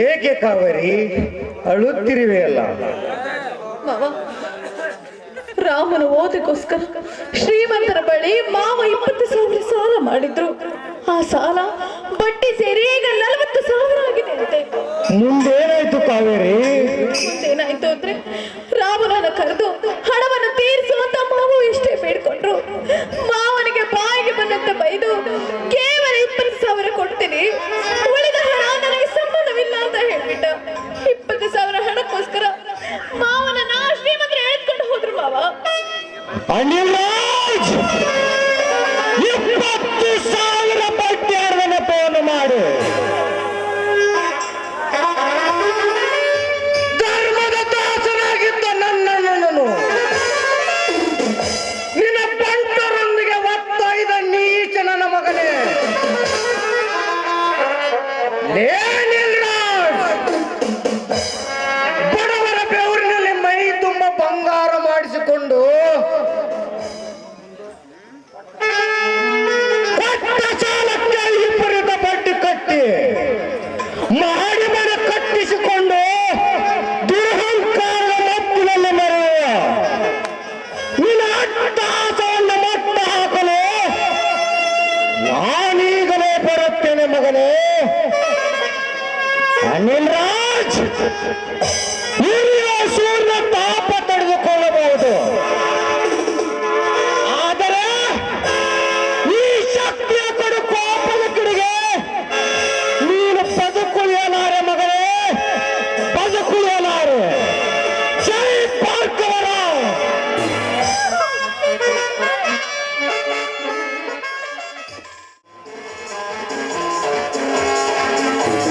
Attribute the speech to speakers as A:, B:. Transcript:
A: ಏಕೆ ಕಾವೇರಿ? ಅಳುತ್ತಿರುವೆಯಲ್ಲ
B: ಮಾವ ರಾಮನ ಓದಕ್ಕೋಸ್ಕರ ಶ್ರೀಮಂತರ ಬಳಿ ಮಾವ ಇಪ್ಪತ್ತು ಸಾವಿರ ಸಾಲ ಮಾಡಿದ್ರು. ಆ ಸಾಲ ಬಡ್ಡಿ ಸೇರಿ ಈಗ ನಲವತ್ತು ಸಾವಿರ ಆಗಿದೆ
A: ಮುಂದೇನಾಯ್ತು ಕಾವೇರಿ? ಅನಿಲ್ ರಾಜ್! ಇಪ್ಪತ್ತು ಸಾವಿರ ಬಡ್ಡಿ ಫೋನ್ ಮಾಡು. ಧರ್ಮದ ದಾಸನಾಗಿದ್ದ ನನ್ನಣ್ಣನನ್ನು ನಿನ್ನ ಬಂಟರೊಂದಿಗೆ ಒತ್ತಾಯಿದ ನೀಚ ನನ್ನ ಮಗನೇ. ನಾನೀಗಲೇ ಬರುತ್ತೇನೆ ಮಗನೇ. ಅನಿಲ್ ರಾಜ್ ಹಿರಿಯ ಸೂರ್ಯ ತಾಪ ತಡೆದುಕೊಳ್ಳಬಹುದು ಆದರೆ ಈ ಶಕ್ತಿಯ